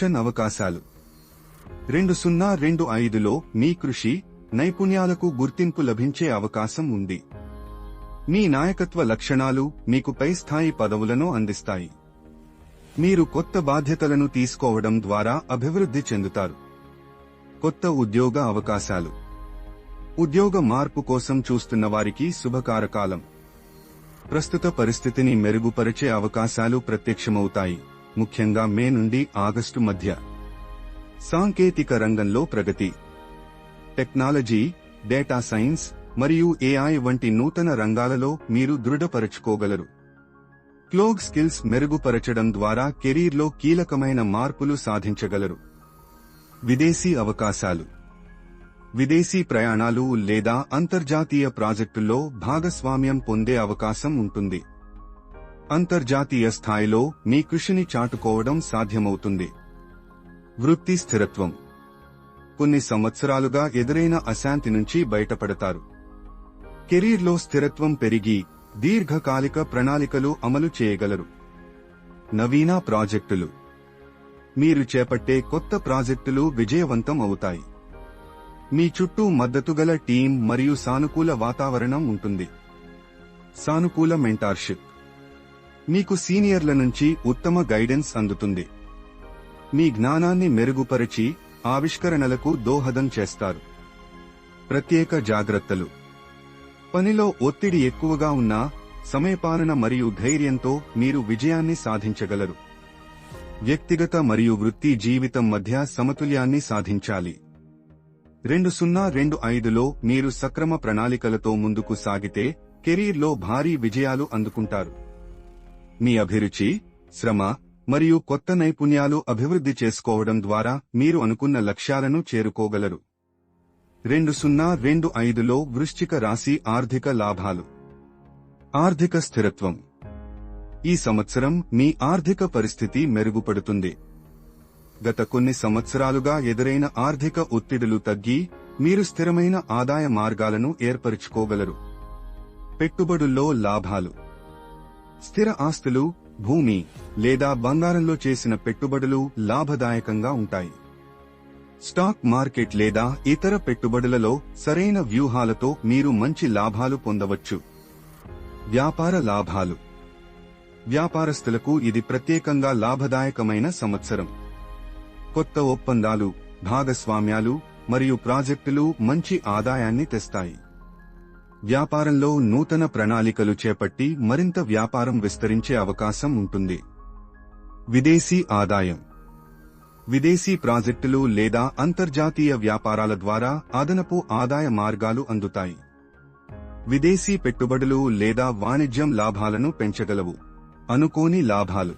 Promotion అవకాశాలు రెండు సున్నా రెండు ఐదులో మీ కృషి నైపుణ్యాలకు గుర్తింపు లభించే అవకాశం ఉంది. మీ నాయకత్వ లక్షణాలు మీకు పై స్థాయి పదవులను అందిస్తాయి. మీరు కొత్త బాధ్యతలను తీసుకోవడం ద్వారా అభివృద్ధి చెందుతారు. కొత్త ఉద్యోగ అవకాశాలు. ఉద్యోగ మార్పు కోసం చూస్తున్న వారికి శుభకారకాలం. ప్రస్తుత పరిస్థితిని మెరుగుపరిచే అవకాశాలు ప్రత్యక్షమవుతాయి. ముఖ్యంగా మే నుండి ఆగస్టు మధ్య. సాంకేతిక రంగంలో ప్రగతి. టెక్నాలజీ డేటా సైన్స్ మరియు ఏఐ వంటి నూతన రంగాలలో మీరు దృఢపరచుకోగలరు. క్లోగ్ స్కిల్స్ మెరుగుపరచడం ద్వారా కెరీర్లో కీలకమైన మార్పులు సాధించగలరు. విదేశీ అవకాశాలు. విదేశీ ప్రయాణాలు లేదా అంతర్జాతీయ ప్రాజెక్టుల్లో భాగస్వామ్యం పొందే అవకాశం ఉంటుంది. అంతర్జాతీయ స్థాయిలో మీ కృషిని చాటుకోవడం సాధ్యమవుతుంది. వృత్తి స్థిరత్వం. కొన్ని సంవత్సరాలుగా ఎదురైన అశాంతి నుంచి బయటపడతారు. కెరీర్లో స్థిరత్వం పెరిగి దీర్ఘకాలిక ప్రణాళికలు అమలు చేయగలరు. నవీన ప్రాజెక్టులు. మీరు చేపట్టే కొత్త ప్రాజెక్టులు విజయవంతం అవుతాయి. మీ చుట్టూ మద్దతుగల టీం మరియు సానుకూల వాతావరణం ఉంటుంది. సానుకూల మెంటార్షిప్. మీకు సీనియర్ల నుంచి ఉత్తమ గైడెన్స్ అందుతుంది. మీ జ్ఞానాన్ని మెరుగుపరిచి ఆవిష్కరణలకు దోహదం చేస్తారు. ప్రత్యేక జాగ్రత్తలు. పనిలో ఒత్తిడి ఎక్కువగా ఉన్నా సమయపాలన మరియు ధైర్యంతో మీరు విజయాన్ని సాధించగలరు. వ్యక్తిగత మరియు వృత్తి జీవితం మధ్య సమతుల్యాన్ని సాధించాలి. రెండు సున్నా రెండు ఐదులో మీరు సక్రమ ప్రణాళికలతో ముందుకు సాగితే కెరీర్లో భారీ విజయాలు అందుకుంటారు. మీ అభిరుచి శ్రమ మరియు కొత్త నైపుణ్యాలు అభివృద్ధి చేసుకోవడం ద్వారా మీరు అనుకున్న లక్ష్యాలను చేరుకోగలరు. రెండు సున్నా రెండు ఐదులో వృశ్చిక రాశి ఆర్థిక లాభాలు. ఆర్థిక స్థిరత్వం. ఈ సంవత్సరం మీ ఆర్థిక పరిస్థితి మెరుగుపడుతుంది. గత కొన్ని సంవత్సరాలుగా ఎదురైన ఆర్థిక ఒత్తిడులు తగ్గి మీరు స్థిరమైన ఆదాయ మార్గాలను ఏర్పరుచుకోగలరు. పెట్టుబడుల్లో లాభాలు. స్థిర ఆస్తులు భూమి లేదా బంగారంలో చేసిన పెట్టుబడులు లాభదాయకంగా ఉంటాయి. స్టాక్ మార్కెట్ లేదా ఇతర పెట్టుబడులలో సరైన వ్యూహాలతో మీరు మంచి లాభాలు పొందవచ్చు. వ్యాపార లాభాలు. వ్యాపారస్తులకు ఇది ప్రత్యేకంగా లాభదాయకమైన సంవత్సరం. కొత్త ఒప్పందాలు భాగస్వామ్యాలు మరియు ప్రాజెక్టులు మంచి ఆదాయాన్ని తెస్తాయి. వ్యాపారంలో నూతన ప్రణాళికలు చేపట్టి మరింత వ్యాపారం విస్తరించే అవకాశం ఉంటుంది. విదేశీ ఆదాయం. విదేశీ ప్రాజెక్టులు లేదా అంతర్జాతీయ వ్యాపారాల ద్వారా అదనపు ఆదాయ మార్గాలు అందుతాయి. విదేశీ పెట్టుబడులు లేదా వాణిజ్యం లాభాలను పెంచగలవు. అనుకోని లాభాలు.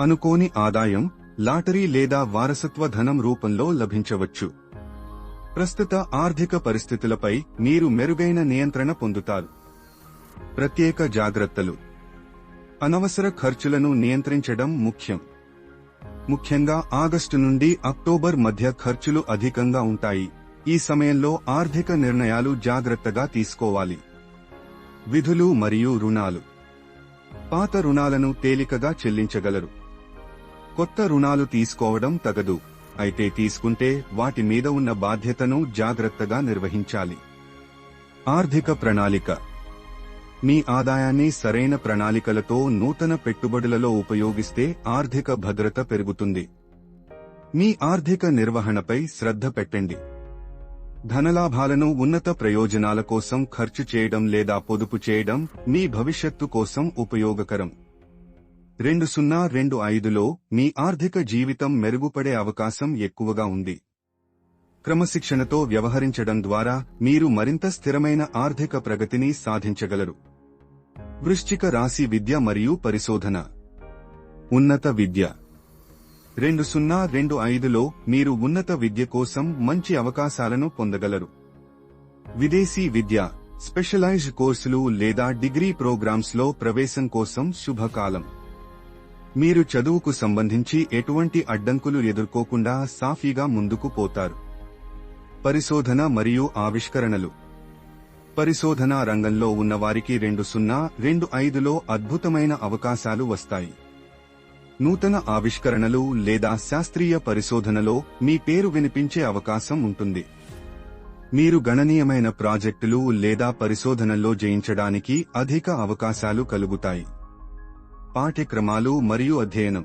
అనుకోని ఆదాయం లాటరీ లేదా వారసత్వ ధనం రూపంలో లభించవచ్చు. ప్రస్తుత ఆర్థిక పరిస్థితులపై మీరు మెరుగైన నియంత్రణ పొందుతారు. ప్రత్యేక జాగ్రత్తలు. అనవసర ఖర్చులను నియంత్రించడం ముఖ్యం. ముఖ్యంగా ఆగస్టు నుండి అక్టోబర్ మధ్య ఖర్చులు అధికంగా ఉంటాయి. ఈ సమయంలో ఆర్థిక నిర్ణయాలు జాగ్రత్తగా తీసుకోవాలి. విధులు మరియు రుణాలు. పాత రుణాలను తేలికగా చెల్లించగలరు. కొత్త రుణాలు తీసుకోవడం తగదు. అయితే తీసుకుంటే వాటి మీద ఉన్న బాధ్యతను జాగ్రత్తగా నిర్వహించాలి. ఆర్థిక ప్రణాళిక. మీ ఆదాయాన్ని సరైన ప్రణాళికలతో నూతన పెట్టుబడులలో ఉపయోగిస్తే ఆర్థిక భద్రత పెరుగుతుంది. మీ ఆర్థిక నిర్వహణపై శ్రద్ధ పెట్టండి. ధనలాభాలను ఉన్నత ప్రయోజనాల కోసం ఖర్చు చేయడం లేదా పొదుపు చేయడం మీ భవిష్యత్తు కోసం ఉపయోగకరం. రెండు సున్నా రెండు ఐదులో మీ ఆర్థిక జీవితం మెరుగుపడే అవకాశం ఎక్కువగా ఉంది. క్రమశిక్షణతో వ్యవహరించడం ద్వారా మీరు మరింత స్థిరమైన ఆర్థిక ప్రగతిని సాధించగలరు. వృశ్చిక రాశి విద్య మరియు పరిశోధన. ఉన్నత విద్య. రెండు సున్నా రెండు ఐదులో మీరు ఉన్నత విద్య కోసం మంచి అవకాశాలను పొందగలరు. విదేశీ విద్య. స్పెషలైజ్డ్ కోర్సులు లేదా డిగ్రీ ప్రోగ్రామ్స్లో ప్రవేశం కోసం శుభకాలం. మీరు చదువుకు సంబంధించి ఎటువంటి అడ్డంకులు ఎదుర్కోకుండా సాఫీగా ముందుకు పోతారు. పరిశోధన మరియు ఆవిష్కరణలు. పరిశోధనా రంగంలో ఉన్నవారికి రెండు సున్నా రెండు ఐదులో అద్భుతమైన అవకాశాలు వస్తాయి. నూతన ఆవిష్కరణలు లేదా శాస్త్రీయ పరిశోధనలో మీ పేరు వినిపించే అవకాశం ఉంటుంది. మీరు గణనీయమైన ప్రాజెక్టులు లేదా పరిశోధనల్లో జయించడానికి అధిక అవకాశాలు కలుగుతాయి. పాఠ్యక్రమాలు మరియు అధ్యయనం.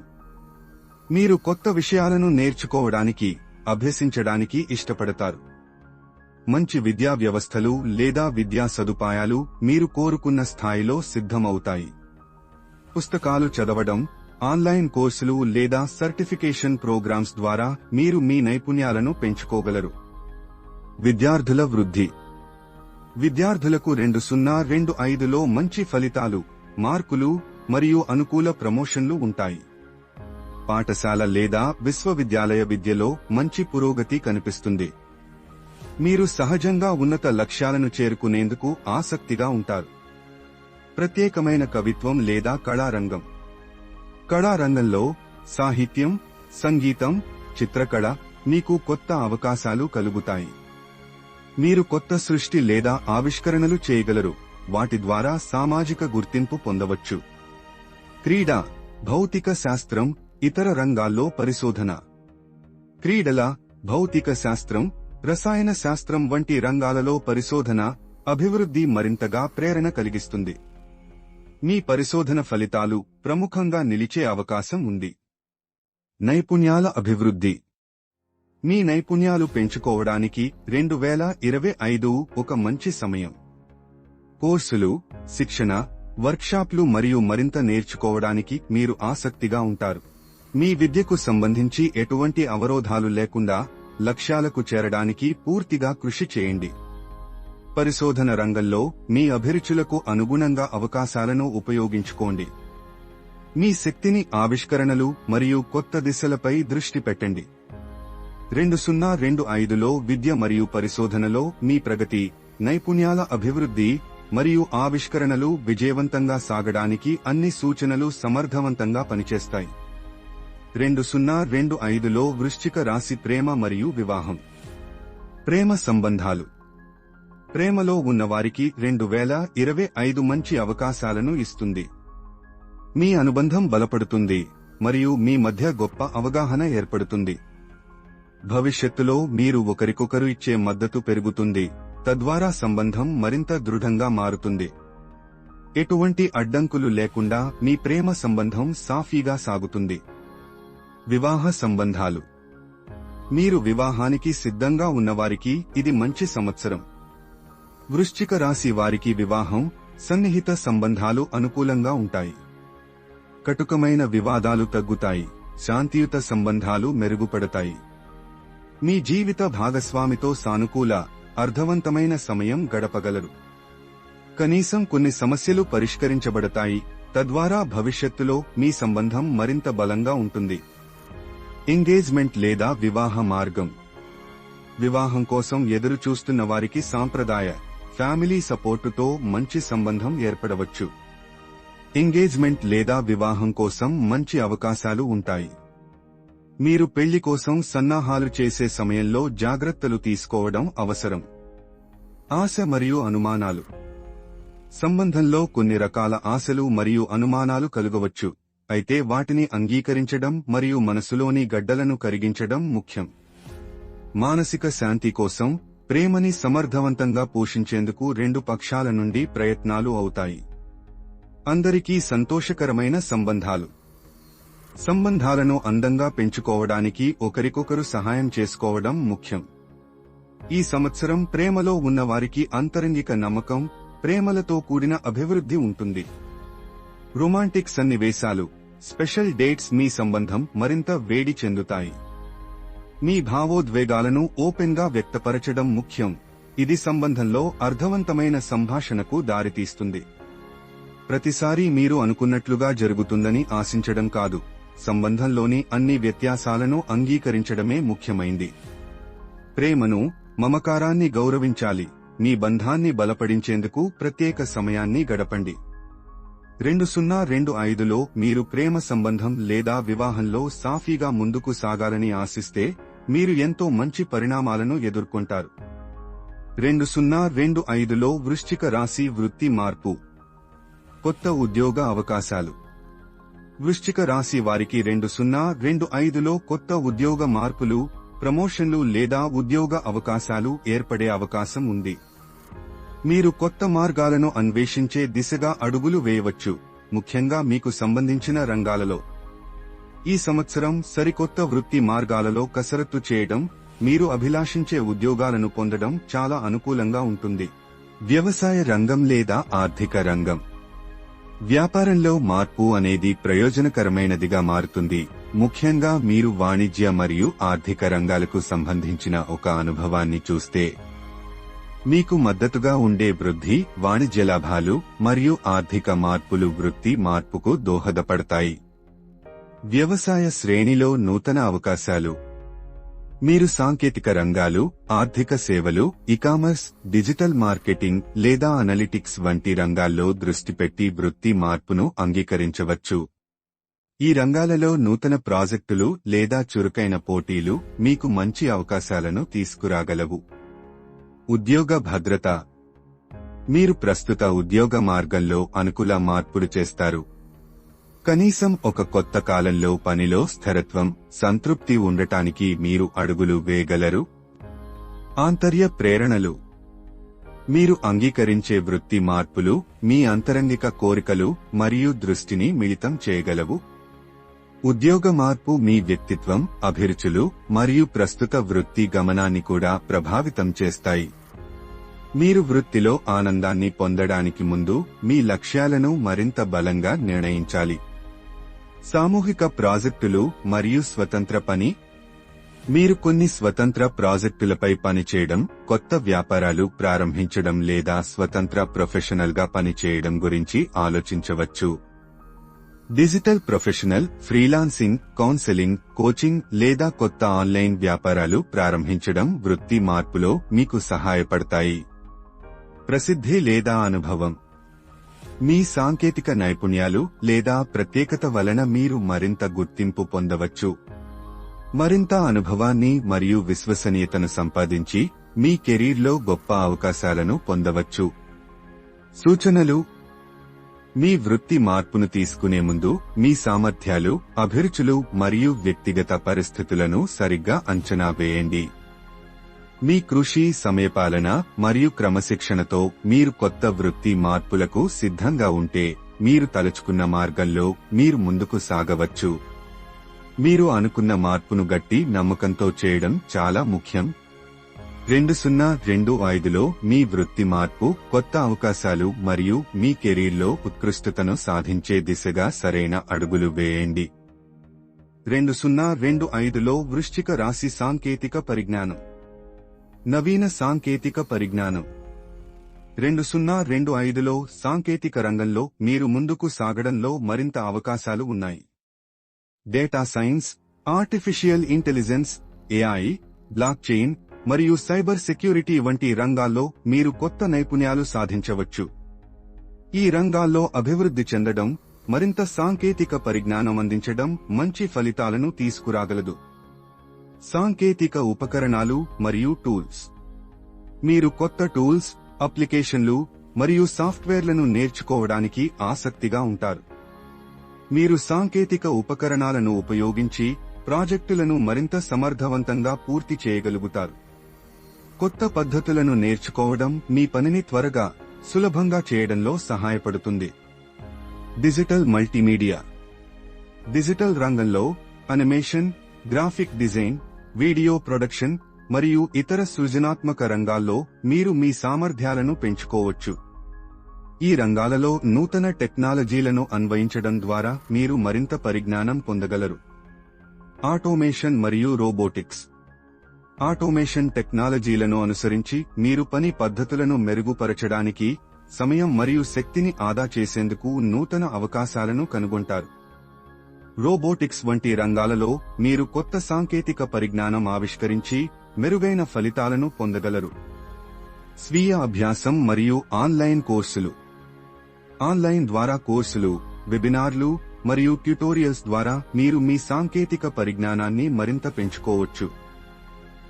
మీరు కొత్త విషయాలను నేర్చుకోవడానికి అభ్యసించడానికి ఇష్టపడతారు. మంచి విద్యా వ్యవస్థలు లేదా విద్యా సదుపాయాలు మీరు కోరుకున్న స్థాయిలో సిద్ధమవుతాయి. పుస్తకాలు చదవడం ఆన్లైన్ కోర్సులు లేదా సర్టిఫికేషన్ ప్రోగ్రామ్స్ ద్వారా మీరు మీ నైపుణ్యాలను పెంచుకోగలరు. విద్యార్థుల వృద్ధి. విద్యార్థులకు రెండు సున్నా రెండు ఐదులో మంచి ఫలితాలు మార్కులు మరియు అనుకూల ప్రమోషన్లు ఉంటాయి. పాఠశాల లేదా విశ్వవిద్యాలయ విద్యలో మంచి పురోగతి కనిపిస్తుంది. మీరు సహజంగా ఉన్నత లక్ష్యాలను చేరుకునేందుకు ఆసక్తిగా ఉంటారు. ప్రత్యేకమైన కవిత్వం లేదా కళారంగం. కళారంగంలో సాహిత్యం సంగీతం చిత్రకళ మీకు కొత్త అవకాశాలు కలుగుతాయి. మీరు కొత్త సృష్టి లేదా ఆవిష్కరణలు చేయగలరు. వాటి ద్వారా సామాజిక గుర్తింపు పొందవచ్చు. క్రీడ భౌతిక శాస్త్రం ఇతర రంగాల్లో పరిశోధన. క్రీడల భౌతిక శాస్త్రం రసాయన శాస్త్రం వంటి రంగాలలో పరిశోధన అభివృద్ధి మరింతగా ప్రేరణ కలిగిస్తుంది. మీ పరిశోధన ఫలితాలు ప్రముఖంగా నిలిచే అవకాశం ఉంది. నైపుణ్యాల అభివృద్ధి. మీ నైపుణ్యాలు పెంచుకోవడానికి రెండు వేల ఇరవై ఐదు ఒక మంచి సమయం. కోర్సులు శిక్షణ వర్క్షాప్లు మరియు మరింత నేర్చుకోవడానికి మీరు ఆసక్తిగా ఉంటారు. మీ విద్యకు సంబంధించి ఎటువంటి అవరోధాలు లేకుండా లక్ష్యాలకు చేరడానికి పూర్తిగా కృషి చేయండి. పరిశోధన రంగంలో మీ అభిరుచులకు అనుగుణంగా అవకాశాలను ఉపయోగించుకోండి. మీ శక్తిని ఆవిష్కరణలు మరియు కొత్త దిశలపై దృష్టి పెట్టండి. రెండు సున్నా రెండు ఐదులో విద్య మరియు పరిశోధనలో మీ ప్రగతి నైపుణ్యాల అభివృద్ధి మరియు ఆవిష్కరణలు విజయవంతంగా సాగడానికి అన్ని సూచనలు సమర్థవంతంగా పనిచేస్తాయి. రెండు సున్నా రెండు ఐదులో వృశ్చిక రాశి ప్రేమ మరియు వివాహం. ప్రేమ సంబంధాలు. ప్రేమలో ఉన్నవారికి రెండు వేల ఇరవై ఐదు మంచి అవకాశాలను ఇస్తుంది. మీ అనుబంధం బలపడుతుంది మరియు మీ మధ్య గొప్ప అవగాహన ఏర్పడుతుంది. భవిష్యత్తులో మీరు ఒకరికొకరు ఇచ్చే మద్దతు పెరుగుతుంది. తద్వారా సంబంధం మరింత దృఢంగా మారుతుంది. ఎటువంటి అడ్డంకులు లేకుండా మీ ప్రేమ సంబంధం సాఫీగా సాగుతుంది. వివాహ సంబంధాలు. మీరు వివాహానికి సిద్ధంగా ఉన్నవారికి ఇది మంచి సంవత్సరం. వృశ్చిక రాశి వారికి వివాహం సన్నిహిత సంబంధాలు అనుకూలంగా ఉంటాయి. కటుకమైన వివాదాలు తగ్గుతాయి శాంతియుత సంబంధాలు మెరుగుపడతాయి. మీ జీవిత భాగస్వామితో సానుకూల అర్థవంతమైన సమయం గడపగలరు. కనీసం కొన్ని సమస్యలు పరిష్కరించబడతాయి తద్వారా భవిష్యత్తులో మీ సంబంధం మరింత బలంగా ఉంటుంది. ఎంగేజ్మెంట్ లేదా వివాహ మార్గం. వివాహం కోసం ఎదురు చూస్తున్న వారికి సాంప్రదాయ ఫ్యామిలీ సపోర్టుతో మంచి సంబంధం ఏర్పడవచ్చు. ఎంగేజ్మెంట్ లేదా వివాహం కోసం మంచి అవకాశాలు ఉంటాయి. మీరు పెళ్ళి కోసం సన్నాహాలు చేసే సమయంలో జాగ్రత్తలు తీసుకోవడం అవసరం. ఆశ మరియు అనుమానాలు. సంబంధంలో కొన్ని రకాల ఆశలు మరియు అనుమానాలు కలుగవచ్చు. అయితే వాటిని అంగీకరించడం మరియు మనసులోని గడ్డలను కరిగించడం ముఖ్యం. మానసిక శాంతి కోసం ప్రేమని సమర్థవంతంగా పోషించేందుకు రెండు పక్షాల నుండి ప్రయత్నాలు అవుతాయి. అందరికీ సంతోషకరమైన సంబంధాలు. సంబంధాలను అందంగా పెంచుకోవడానికి ఒకరికొకరు సహాయం చేసుకోవడం ముఖ్యం. ఈ సంవత్సరం ప్రేమలో ఉన్నవారికి అంతరంగిక నమ్మకం ప్రేమలతో కూడిన అభివృద్ధి ఉంటుంది. రొమాంటిక్ సన్నివేశాలు స్పెషల్ డేట్స్ మీ సంబంధం మరింత వేడి చెందుతాయి. మీ భావోద్వేగాలను ఓపెన్గా వ్యక్తపరచడం ముఖ్యం. ఇది సంబంధంలో అర్థవంతమైన సంభాషణకు దారితీస్తుంది. ప్రతిసారి మీరు అనుకున్నట్లుగా జరుగుతుందని ఆశించడం కాదు. సంబంధంలోని అన్ని వ్యత్యాసాలను అంగీకరించడమే ముఖ్యమైంది. ప్రేమను మమకారాన్ని గౌరవించాలి. మీ బంధాన్ని బలపడించేందుకు ప్రత్యేక సమయాన్ని గడపండి. రెండు సున్నా రెండు ఐదులో మీరు ప్రేమ సంబంధం లేదా వివాహంలో సాఫీగా ముందుకు సాగాలని ఆశిస్తే మీరు ఎంతో మంచి పరిణామాలను ఎదుర్కొంటారు. రెండు సున్నా రెండు ఐదులో వృశ్చిక రాశి వృత్తి మార్పు. కొత్త ఉద్యోగ అవకాశాలు. వృశ్చిక రాశి వారికి రెండు సున్నా రెండు ఐదులో కొత్త ఉద్యోగ మార్పులు ప్రమోషన్లు లేదా ఉద్యోగ అవకాశాలు ఏర్పడే అవకాశం ఉంది. మీరు కొత్త మార్గాలను అన్వేషించే దిశగా అడుగులు వేయవచ్చు. ముఖ్యంగా మీకు సంబంధించిన రంగాలలో. ఈ సంవత్సరం సరికొత్త వృత్తి మార్గాలలో కసరత్తు చేయడం మీరు అభిలాషించే ఉద్యోగాలను పొందడం చాలా అనుకూలంగా ఉంటుంది. వ్యవసాయ రంగం లేదా ఆర్థిక రంగం. వ్యాపారంలో మార్పు అనేది ప్రయోజనకరమైనదిగా మారుతుంది. ముఖ్యంగా మీరు వాణిజ్య మరియు ఆర్థిక రంగాలకు సంబంధించిన ఒక అనుభవాన్ని చూస్తే మీకు మద్దతుగా ఉండే వృద్ధి వాణిజ్య లాభాలు మరియు ఆర్థిక మార్పులు వృత్తి మార్పుకు దోహదపడతాయి. వ్యవసాయ శ్రేణిలో నూతన అవకాశాలు. మీరు సాంకేతిక రంగాలు ఆర్థిక సేవలు ఇకామర్స్ డిజిటల్ మార్కెటింగ్ లేదా అనలిటిక్స్ వంటి రంగాల్లో దృష్టి పెట్టి వృత్తి మార్పును అంగీకరించవచ్చు. ఈ రంగాలలో నూతన ప్రాజెక్టులు లేదా చురుకైన పోటీలు మీకు మంచి అవకాశాలను తీసుకురాగలవు. ఉద్యోగ భద్రత. మీరు ప్రస్తుత ఉద్యోగ మార్గంలో అనుకూల మార్పులు చేస్తారు. కనీసం ఒక కొత్త కాలంలో పనిలో స్థిరత్వం సంతృప్తి ఉండటానికి మీరు అడుగులు వేయగలరు. ఆంతర్య ప్రేరణలు. మీరు అంగీకరించే వృత్తి మార్పులు మీ అంతరంగిక కోరికలు మరియు దృష్టిని మిళితం చేయగలవు. ఉద్యోగ మార్పు మీ వ్యక్తిత్వం అభిరుచులు మరియు ప్రస్తుత వృత్తి గమనాన్ని కూడా ప్రభావితం చేస్తాయి. మీరు వృత్తిలో ఆనందాన్ని పొందడానికి ముందు మీ లక్ష్యాలను మరింత బలంగా నిర్ణయించాలి. సామూహిక ప్రాజెక్టులు మరియు స్వతంత్ర పని. మీరు కొన్ని స్వతంత్ర ప్రాజెక్టులపై పనిచేయడం కొత్త వ్యాపారాలు ప్రారంభించడం లేదా స్వతంత్ర ప్రొఫెషనల్గా పనిచేయడం గురించి ఆలోచించవచ్చు. Digital professional freelancing counselling coaching లేదా కొత్త ఆన్లైన్ వ్యాపారాలు ప్రారంభించడం వృత్తి మార్పులో మీకు సహాయపడతాయి. ప్రసిద్ధి లేదా అనుభవం? మీ సాంకేతిక నైపుణ్యాలు లేదా ప్రత్యేకత వలన మీరు మరింత గుర్తింపు పొందవచ్చు. మరింత అనుభవాన్ని మరియు విశ్వసనీయతను సంపాదించి మీ కెరీర్లో గొప్ప అవకాశాలను పొందవచ్చు. సూచనలు మీ వృత్తి మార్పును తీసుకునే ముందు మీ సామర్థ్యాలు అభిరుచులు మరియు వ్యక్తిగత పరిస్థితులను సరిగ్గా అంచనా వేయండి. మీ కృషి సమయపాలన మరియు క్రమశిక్షణతో మీరు కొత్త వృత్తి మార్పులకు సిద్ధంగా ఉంటే మీరు తలుచుకున్న మార్గంలో మీరు ముందుకు సాగవచ్చు. మీరు అనుకున్న మార్పును గట్టి నమ్మకంతో చేయడం చాలా ముఖ్యం. రెండు సున్నా రెండు ఐదులో మీ వృత్తి మార్పు కొత్త అవకాశాలు మరియు మీ కెరీర్లో ఉత్కృష్టతను సాధించే దిశగా సరైన అడుగులు వేయండి. రెండు సున్నా రెండు ఐదులో వృశ్చిక రాశి సాంకేతిక పరిజ్ఞానం. నవీన సాంకేతిక పరిజ్ఞానం. రెండు సున్నా రెండు ఐదులో సాంకేతిక రంగంలో మీరు ముందుకు సాగడంలో మరింత అవకాశాలు ఉన్నాయి. Data science artificial intelligence AI blockchain మరియు సైబర్ సెక్యూరిటీ వంటి రంగాల్లో మీరు కొత్త నైపుణ్యాలు సాధించవచ్చు. ఈ రంగాల్లో అభివృద్ధి చెందడం మరింత సాంకేతిక పరిజ్ఞానం అందించడం మంచి ఫలితాలను తీసుకురాగలదు. సాంకేతిక ఉపకరణాలు మరియు టూల్స్. మీరు కొత్త టూల్స్ అప్లికేషన్లు మరియు సాఫ్ట్వేర్లను నేర్చుకోవడానికి ఆసక్తిగా ఉంటారు. మీరు సాంకేతిక ఉపకరణాలను ఉపయోగించి ప్రాజెక్టులను మరింత సమర్థవంతంగా పూర్తి చేయగలుగుతారు. కొత్త పద్ధతులను నేర్చుకోవడం మీ పనిని త్వరగా సులభంగా చేయడంలో సహాయపడుతుంది. Digital multimedia. డిజిటల్ రంగంలో animation graphic design video production మరియు ఇతర సృజనాత్మక రంగాల్లో మీరు మీ సామర్థ్యాలను పెంచుకోవచ్చు. ఈ రంగాలలో నూతన టెక్నాలజీలను అన్వయించడం ద్వారా మీరు మరింత పరిజ్ఞానం పొందగలరు. ఆటోమేషన్ మరియు రోబోటిక్స్. ఆటోమేషన్ టెక్నాలజీలను అనుసరించి మీరు పని పద్ధతులను మెరుగుపరచడానికి సమయం మరియు శక్తిని ఆదా చేసేందుకు నూతన అవకాశాలను కనుగొంటారు. రోబోటిక్స్ వంటి రంగాలలో మీరు కొత్త సాంకేతిక పరిజ్ఞానం ఆవిష్కరించి మెరుగైన ఫలితాలను పొందగలరు. స్వీయ అభ్యాసం మరియు ఆన్లైన్ కోర్సులు. ఆన్లైన్ ద్వారా కోర్సులు వెబినార్లు మరియు ట్యుటోరియల్స్ ద్వారా మీరు మీ సాంకేతిక పరిజ్ఞానాన్ని మరింత పెంచుకోవచ్చు.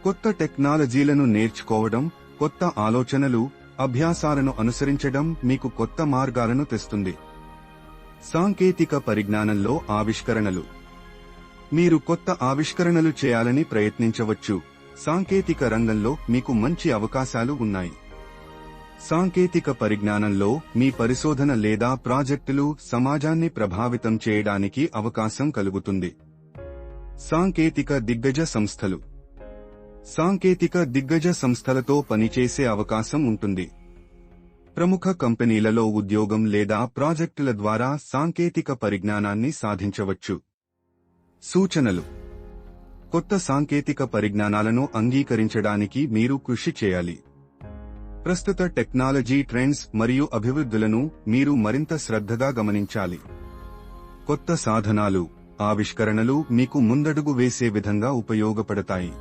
కొత్త టెక్నాలజీలను నేర్చుకోవడం కొత్త ఆలోచనలు అభ్యాసాలను అనుసరించడం మీకు కొత్త మార్గాలను తెస్తుంది. సాంకేతిక పరిజ్ఞానంలో ఆవిష్కరణలు. మీరు కొత్త ఆవిష్కరణలు చేయాలని ప్రయత్నించవచ్చు. సాంకేతిక రంగంలో మీకు మంచి అవకాశాలు ఉన్నాయి. సాంకేతిక పరిజ్ఞానంలో మీ పరిశోధన లేదా ప్రాజెక్టులు సమాజాన్ని ప్రభావితం చేయడానికి అవకాశం కలుగుతుంది. సాంకేతిక దిగ్గజ సంస్థలు. సాంకేతిక దిగ్గజ సంస్థలతో పనిచేసే అవకాశం ఉంటుంది. ప్రముఖ కంపెనీలలో ఉద్యోగం లేదా ప్రాజెక్టుల ద్వారా సాంకేతిక పరిజ్ఞానాన్ని సాధించవచ్చు. సూచనలు. కొత్త సాంకేతిక పరిజ్ఞానాలను అంగీకరించడానికి మీరు కృషి చేయాలి. ప్రస్తుత టెక్నాలజీ ట్రెండ్స్ మరియు అభివృద్ధులను మీరు మరింత శ్రద్ధగా గమనించాలి. కొత్త సాధనాలు ఆవిష్కరణలు మీకు ముందడుగు వేసే విధంగా ఉపయోగపడతాయి.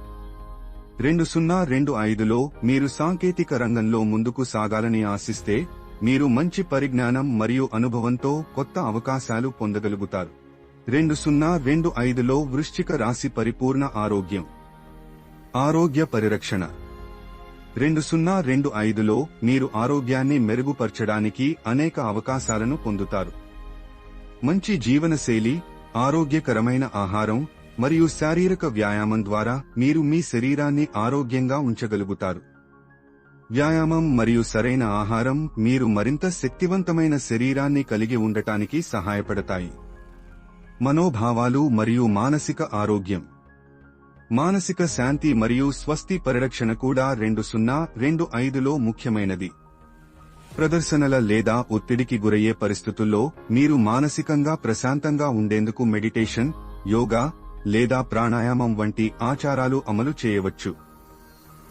రెండు సున్నా రెండు ఐదులో మీరు సాంకేతిక రంగంలో ముందుకు సాగాలని ఆశిస్తే మీరు మంచి పరిజ్ఞానం మరియు అనుభవంతో కొత్త అవకాశాలు పొందగలుగుతారు. రెండు సున్నా రెండు ఐదులో వృశ్చిక రాశి పరిపూర్ణ ఆరోగ్యం. ఆరోగ్య పరిరక్షణ. రెండు సున్నా రెండు ఐదులో మీరు ఆరోగ్యాన్ని మెరుగుపరచడానికి అనేక అవకాశాలను పొందుతారు. మంచి జీవనశైలి ఆరోగ్యకరమైన ఆహారం మరియు శారీరక వ్యాయామం ద్వారా మీరు మీ శరీరాన్ని ఆరోగ్యంగా ఉంచగలుగుతారు. వ్యాయామం మరియు సరైన ఆహారం మీరు మరింత శక్తివంతమైన శరీరాన్ని కలిగి ఉండటానికి సహాయపడతాయి. మనోభావాలు మరియు మానసిక ఆరోగ్యం. మానసిక శాంతి మరియు స్వస్తి పరిరక్షణ కూడా రెండు సున్నా రెండు ఐదులో ముఖ్యమైనది. ప్రదర్శనల లేదా ఒత్తిడికి గురయ్యే పరిస్థితుల్లో మీరు మానసికంగా ప్రశాంతంగా ఉండేందుకు మెడిటేషన్ యోగా లేదా ప్రాణాయామం వంటి ఆచారాలు అమలు చేయవచ్చు.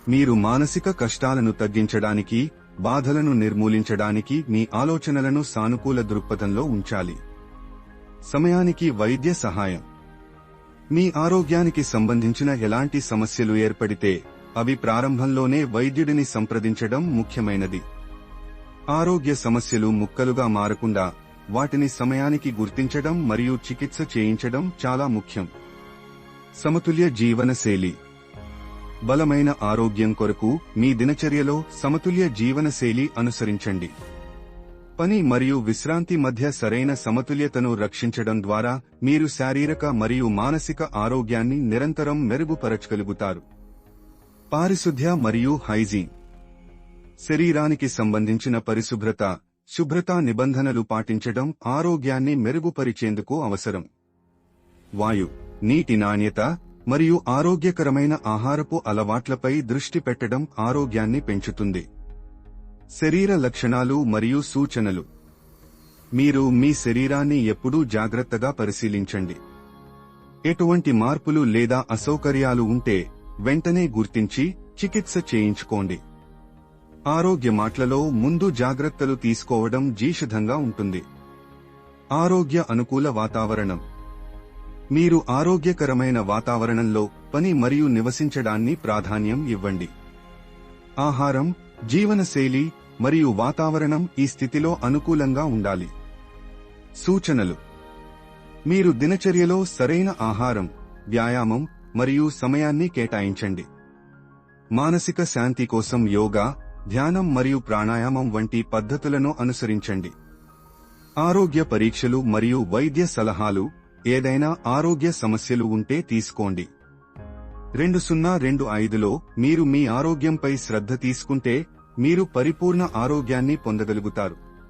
మీరు మానసిక కష్టాలను తగ్గించడానికి బాధలను నిర్మూలించడానికి మీ ఆలోచనలను సానుకూల దృక్పథంలో ఉంచాలి. సమయానికి వైద్య సహాయం. మీ ఆరోగ్యానికి సంబంధించిన ఎలాంటి సమస్యలు ఏర్పడితే అవి ప్రారంభంలోనే వైద్యుడిని సంప్రదించడం ముఖ్యమైనది. ఆరోగ్య సమస్యలు ముక్కలుగా మారకుండా వాటిని సమయానికి గుర్తించడం మరియు చికిత్స చేయించడం చాలా ముఖ్యం. సమతుల్య జీవనశైలి బలమైన ఆరోగ్యం కొరకు మీ దినచర్యలో సమతుల్య జీవనశైలి అనుసరించండి. పని మరియు విశ్రాంతి మధ్య సరైన సమతుల్యతను రక్షించడం ద్వారా మీరు శారీరక మరియు మానసిక ఆరోగ్యాన్ని నిరంతరం మెరుగుపరచగలుగుతారు. పారిశుద్ధ్య మరియు హైజీన్. శరీరానికి సంబంధించిన పరిశుభ్రత శుభ్రతా నిబంధనలు పాటించడం ఆరోగ్యాన్ని మెరుగుపరిచేందుకు అవసరం. వాయు. నీటి నాణ్యత మరియు ఆరోగ్యకరమైన ఆహారపు అలవాట్లపై దృష్టి పెట్టడం ఆరోగ్యాన్ని పెంచుతుంది. శరీర లక్షణాలు మరియు సూచనలు. మీరు మీ శరీరాన్ని ఎప్పుడూ జాగ్రత్తగా పరిశీలించండి. ఎటువంటి మార్పులు లేదా అసౌకర్యాలు ఉంటే వెంటనే గుర్తించి చికిత్స చేయించుకోండి. ఆరోగ్య మాటలలో ముందు జాగ్రత్తలు తీసుకోవడం జీషితంగా ఉంటుంది. ఆరోగ్య అనుకూల వాతావరణం. మీరు ఆరోగ్యకరమైన వాతావరణంలో పని మరియు నివసించడాన్ని ప్రాధాన్యం ఇవ్వండి. ఆహారం జీవనశైలి మరియు వాతావరణం ఈ స్థితిలో అనుకూలంగా ఉండాలి. సూచనలు. మీరు దినచర్యలో సరైన ఆహారం వ్యాయామం మరియు సమయాన్ని కేటాయించండి. మానసిక శాంతి కోసం యోగా ధ్యానం మరియు ప్రాణాయామం వంటి పద్ధతులను అనుసరించండి. ఆరోగ్య పరీక్షలు మరియు వైద్య సలహాలు ఏదైనా ఆరోగ్య సమస్యలు ఉంటే తీసుకోండి. రెండు సున్నా రెండు ఐదులో మీరు మీ ఆరోగ్యంపై శ్రద్ధ తీసుకుంటే మీరు పరిపూర్ణ ఆరోగ్యాన్ని పొందగలుగుతారు.